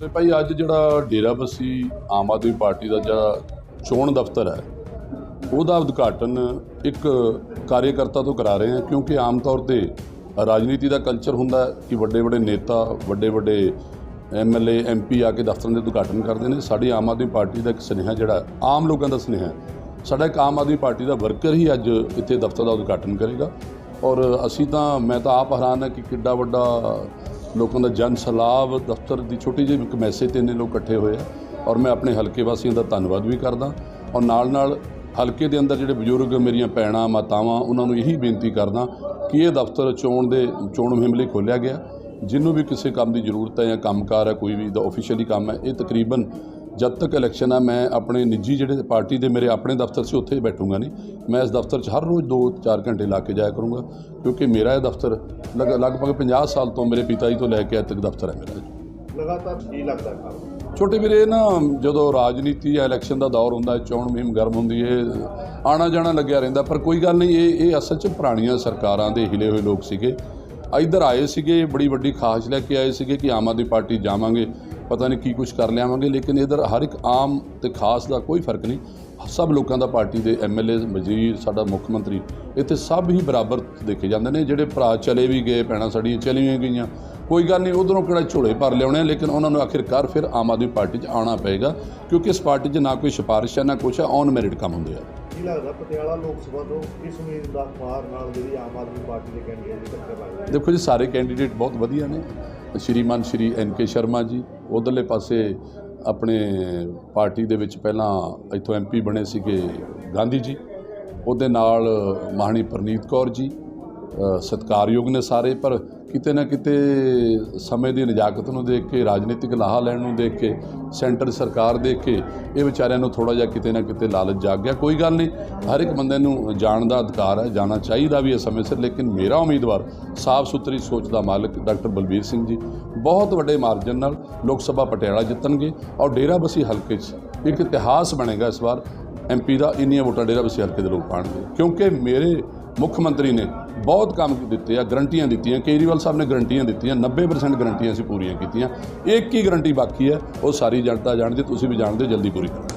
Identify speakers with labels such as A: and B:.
A: ਤੇ ਭਾਈ ਅੱਜ ਜਿਹੜਾ ਡੇਰਾਬੱਸੀ ਆਮ ਆਦਮੀ ਪਾਰਟੀ ਦਾ ਜਿਹੜਾ ਚੋਣ ਦਫ਼ਤਰ ਹੈ, ਉਹਦਾ ਉਦਘਾਟਨ ਇੱਕ ਕਾਰਜਕਰਤਾ ਤੋਂ ਕਰਾ ਰਹੇ ਹਾਂ, ਕਿਉਂਕਿ ਆਮ ਤੌਰ ਤੇ ਰਾਜਨੀਤੀ ਦਾ ਕਲਚਰ ਹੁੰਦਾ ਕਿ ਵੱਡੇ ਵੱਡੇ ਨੇਤਾ ਵੱਡੇ ਵੱਡੇ ਐਮਐਲਏ ਐਮਪੀ ਆ ਕੇ ਦਫ਼ਤਰਾਂ ਦੇ ਉਦਘਾਟਨ ਕਰਦੇ ਨੇ। ਸਾਡੀ ਆਮ ਆਦਮੀ ਪਾਰਟੀ ਦਾ ਇੱਕ ਸੁਨੇਹਾ ਜਿਹੜਾ ਆਮ ਲੋਕਾਂ ਦਾ ਸੁਨੇਹਾ ਸਾਡਾ ਇੱਕ ਆਮ ਆਦਮੀ ਪਾਰਟੀ ਦਾ ਵਰਕਰ ਹੀ ਅੱਜ ਇੱਥੇ ਦਫ਼ਤਰ ਦਾ ਉਦਘਾਟਨ ਕਰੇਗਾ। ਔਰ ਅਸੀਂ ਤਾਂ, ਮੈਂ ਤਾਂ ਆਪ ਹੈਰਾਨ ਹਾਂ ਕਿ ਕਿੱਡਾ ਵੱਡਾ ਲੋਕਾਂ ਦਾ ਜਨ ਸਲਾਬ, ਦਫ਼ਤਰ ਦੀ ਛੋਟੀ ਜਿਹੀ ਇੱਕ ਮੈਸੇਜ ਤੇ ਇੰਨੇ ਲੋਕ ਇਕੱਠੇ ਹੋਏ ਆ ਔਰ ਮੈਂ ਆਪਣੇ ਹਲਕੇ ਵਾਸੀਆਂ ਦਾ ਧੰਨਵਾਦ ਵੀ ਕਰਦਾ ਔਰ ਨਾਲ ਨਾਲ ਹਲਕੇ ਦੇ ਅੰਦਰ ਜਿਹੜੇ ਬਜ਼ੁਰਗ ਮੇਰੀਆਂ ਭੈਣਾਂ, ਮਾਤਾਵਾਂ, ਉਹਨਾਂ ਨੂੰ ਇਹੀ ਬੇਨਤੀ ਕਰਦਾ ਕਿ ਇਹ ਦਫ਼ਤਰ ਚੋਣ ਦੇ, ਚੋਣ ਮੁਹਿੰਮ ਲਈ ਖੋਲ੍ਹਿਆ ਗਿਆ ਜਿਹਨੂੰ ਵੀ ਕਿਸੇ ਕੰਮ ਦੀ ਜ਼ਰੂਰਤ ਹੈ ਜਾਂ ਕੰਮਕਾਰ ਹੈ, ਕੋਈ ਵੀ ਦਾ ਆਫੀਸ਼ੀਅਲੀ ਕੰਮ ਹੈ, ਇਹ ਤਕਰੀਬਨ ਜਦ ਤੱਕ ਇਲੈਕਸ਼ਨ ਆ ਮੈਂ ਆਪਣੇ ਨਿੱਜੀ ਜਿਹੜੇ ਪਾਰਟੀ ਦੇ ਮੇਰੇ ਆਪਣੇ ਦਫ਼ਤਰ ਸੀ ਉੱਥੇ ਬੈਠੂੰਗਾ ਨਹੀਂ। ਮੈਂ ਇਸ ਦਫ਼ਤਰ 'ਚ ਹਰ ਰੋਜ਼ 2-4 ਘੰਟੇ ਲਾ ਕੇ ਜਾਇਆ ਕਰੂੰਗਾ ਕਿਉਂਕਿ ਮੇਰਾ ਇਹ ਦਫ਼ਤਰ ਲਗ- ਲਗਭਗ 50 ਸਾਲ ਤੋਂ ਮੇਰੇ ਪਿਤਾ ਜੀ ਤੋਂ ਲੈ ਕੇ ਅੱਜ ਤੱਕ ਦਫ਼ਤਰ ਹੈ ਮੇਰਾ ਜੀ
B: ਲਗਾਤਾਰ ਕੀ ਲੱਗਦਾ ਕੰਮ
A: ਛੋਟੇ ਵੀਰੇ ਨਾ ਜਦੋਂ ਰਾਜਨੀਤੀ ਜਾਂ ਇਲੈਕਸ਼ਨ ਦਾ ਦੌਰ ਹੁੰਦਾ ਹੈ ਚੋਣ ਮੁਹਿੰਮ ਗਰਮ ਹੁੰਦੀ ਹੈ ਆਣਾ ਜਾਣਾ ਲੱਗਿਆ ਰਹਿੰਦਾ ਪਰ ਕੋਈ ਗੱਲ ਨਹੀਂ ਇਹ ਇਹ ਅਸਲ 'ਚ ਪੁਰਾਣੀਆਂ ਸਰਕਾਰਾਂ ਦੇ ਹਿਲੇ ਹੋਏ ਲੋਕ ਸੀਗੇ। ਇੱਧਰ ਆਏ ਸੀਗੇ ਬੜੀ ਵੱਡੀ ਖਾਸ਼ ਲੈ ਕੇ ਆਏ ਸੀਗੇ ਕਿ ਆਮ ਆਦਮੀ ਪਾਰਟੀ ਜਾਵਾਂਗੇ। ਪਤਾ ਨਹੀਂ ਕੀ ਕੁਝ ਕਰ ਲਿਆਵਾਂਗੇ ਲੇਕਿਨ ਇਧਰ ਹਰ ਇੱਕ ਆਮ ਤੇ ਖਾਸ ਦਾ ਕੋਈ ਫ਼ਰਕ ਨਹੀਂ। ਸਭ ਲੋਕਾਂ ਦਾ ਪਾਰਟੀ ਦੇ ਐਮਐਲਏ ਵਜ਼ੀਰ ਸਾਡਾ ਮੁੱਖ ਮੰਤਰੀ ਇੱਥੇ ਸਭ ਹੀ ਬਰਾਬਰ ਦੇਖੇ ਜਾਂਦੇ ਨੇ। ਜਿਹੜੇ ਭਰਾ ਚਲੇ ਵੀ ਗਏ ਭੈਣਾਂ ਸਾਡੀਆਂ ਚਲੀਆਂ ਗਈਆਂ ਕੋਈ ਗੱਲ ਨਹੀਂ ਉਧਰੋਂ ਕਿਹੜਾ ਝੋਲੇ ਭਰ ਲਿਆਉਣੇ ਲੇਕਿਨ ਉਹਨਾਂ ਨੂੰ ਆਖਿਰਕਾਰ ਫਿਰ ਆਮ ਆਦਮੀ ਪਾਰਟੀ 'ਚ ਆਉਣਾ ਪਏਗਾ ਕਿਉਂਕਿ ਇਸ ਪਾਰਟੀ 'ਚ ਨਾ ਕੋਈ ਸਿਫਾਰਿਸ਼ ਹੈ ਨਾ ਕੁਛ ਹੈ ਔਨ ਮੈਰਿਟ ਕੰਮ ਹੁੰਦੇ ਆ।
B: ਕੀ ਲੱਗਦਾ ਪਟਿਆਲਾ ਲੋਕ ਸਭਾ ਤੋਂ ਕਿਸ ਉਮੀਦ ਦਾ ਮਾਰ ਨਾਲ ਜਿਹੜੀ ਆਮ ਆਦਮੀ ਪਾਰਟੀ ਦੇ ਕੈਂਡੀਡੇਟ ਦੀ ਟੱਕਰ ਲੱਗਦੀ
A: ਦੇਖੋ ਜੀ ਸਾਰੇ ਕੈਂਡੀਡੇਟ ਬਹੁਤ ਵਧੀਆ ਨੇ ਸ਼੍ਰੀਮਾਨ ਸ਼੍ਰੀ ਐਨ ਕੇ ਸ਼ਰਮਾ ਜੀ, ਉਧਰਲੇ ਪਾਸੇ ਆਪਣੇ ਪਾਰਟੀ ਦੇ ਵਿੱਚ ਪਹਿਲਾਂ ਇੱਥੋਂ ਐਮਪੀ ਬਣੇ ਸੀਗੇ ਗਾਂਧੀ ਜੀ, ਉਹਦੇ ਨਾਲ ਮਹਾਣੀ ਪ੍ਰਨੀਤ ਕੌਰ ਜੀ ਸਤਿਕਾਰਯੋਗ ਨੇ ਸਾਰੇ, ਪਰ ਕਿਤੇ ਨਾ ਕਿਤੇ ਸਮੇਂ ਦੀ ਨਜਾਕਤ ਨੂੰ ਦੇਖ ਕੇ, ਰਾਜਨੀਤਿਕ ਲਾਹਾ ਲੈਣ ਨੂੰ ਦੇਖ ਕੇ, ਸੈਂਟਰ ਸਰਕਾਰ ਦੇਖ ਕੇ, ਇਹ ਵਿਚਾਰਿਆਂ ਨੂੰ ਥੋੜਾ ਜਿਹਾ ਕਿਤੇ ਨਾ ਕਿਤੇ ਲਾਲਚ ਜਾਗ ਗਿਆ। ਕੋਈ ਗੱਲ ਨਹੀਂ, ਹਰ ਇੱਕ ਬੰਦੇ ਨੂੰ ਜਾਣ ਦਾ ਅਧਿਕਾਰ ਹੈ, ਜਾਣਾ ਚਾਹੀਦਾ ਵੀ ਹੈ ਸਮੇਂ ਸਿਰ, ਲੇਕਿਨ ਮੇਰਾ ਉਮੀਦਵਾਰ ਸਾਫ਼ ਸੁਥਰੀ ਸੋਚ ਦਾ ਮਾਲਕ ਡਾਕਟਰ ਬਲਬੀਰ ਸਿੰਘ ਜੀ, ਬਹੁਤ ਵੱਡੇ ਮਾਰਜਨ ਨਾਲ ਲੋਕ ਸਭਾ ਪਟਿਆਲਾ ਜਿੱਤਣਗੇ ਔਰ ਡੇਰਾਬੱਸੀ ਹਲਕੇ 'ਚ ਇੱਕ ਇਤਿਹਾਸ ਬਣੇਗਾ ਇਸ ਵਾਰ ਐਮਪੀ ਦਾ, ਇੰਨੀਆਂ ਵੋਟਾਂ ਡੇਰਾਬੱਸੀ ਹਲਕੇ ਦੇ ਲੋਕ ਪਾਣਗੇ। ਕਿਉਂਕਿ ਮੇਰੇ ਮੁੱਖ ਮੰਤਰੀ ਨੇ ਬਹੁਤ ਕੰਮ ਦਿੱਤੇ ਆ ਗਰੰਟੀਆਂ ਦਿੱਤੀਆਂ ਕੇਜਰੀਵਾਲ ਸਾਹਿਬ ਨੇ ਗਰੰਟੀਆਂ ਦਿੱਤੀਆਂ 90% ਗਰੰਟੀਆਂ ਅਸੀਂ ਪੂਰੀਆਂ ਕੀਤੀਆਂ। ਇੱਕ ਹੀ ਗਰੰਟੀ ਬਾਕੀ ਹੈ ਉਹ ਸਾਰੀ ਜਨਤਾ ਜਾਣਦੀ ਤੁਸੀਂ ਵੀ ਜਾਣਦੇ ਹੋ, ਜਲਦੀ ਪੂਰੀ ਕਰੋ।